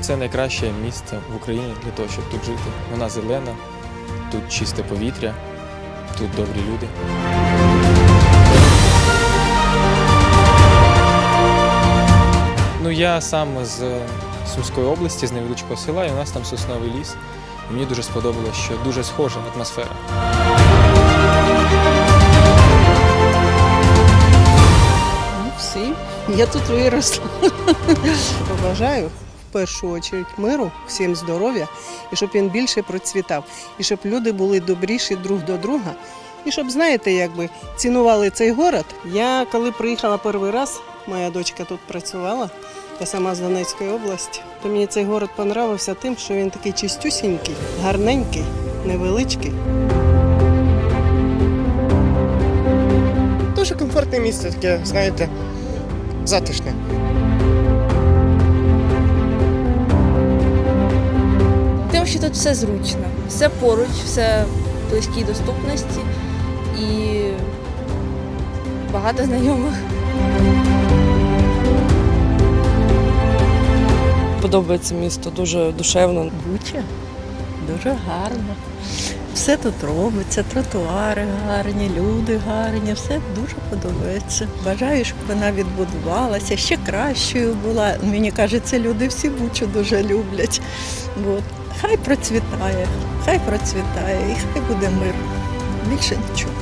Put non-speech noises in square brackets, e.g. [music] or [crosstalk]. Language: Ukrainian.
це найкраще місце в Україні для того, щоб тут жити. Вона зелена, тут чисте повітря, тут добрі люди. Ну, я сам з Сумської області, з невеличкого села, і у нас там сосновий ліс. І мені дуже сподобалося, що дуже схожа атмосфера. Ну, всі. Я тут виросла. [laughs] Побажаю в першу чергу миру, всім здоров'я, і щоб він більше процвітав, і щоб люди були добріші друг до друга. І щоб, знаєте, якби цінували цей город. Я коли приїхала перший раз, моя дочка тут працювала, я сама з Донецької області, то мені цей город понравився тим, що він такий чистюсінький, гарненький, невеличкий. Дуже комфортне місце, таке, знаєте, затишне. Що тут все зручно, все поруч, все в близькій доступності і багато знайомих. Подобається місто, дуже душевно. Буча дуже гарно. Все тут робиться, тротуари гарні, люди гарні, все дуже подобається. Бажаю, щоб вона відбудувалася, ще кращою була. Мені кажеться, люди всі Бучу дуже люблять. От. Хай процвітає, хай процвітає і хай буде мир. Більше нічого.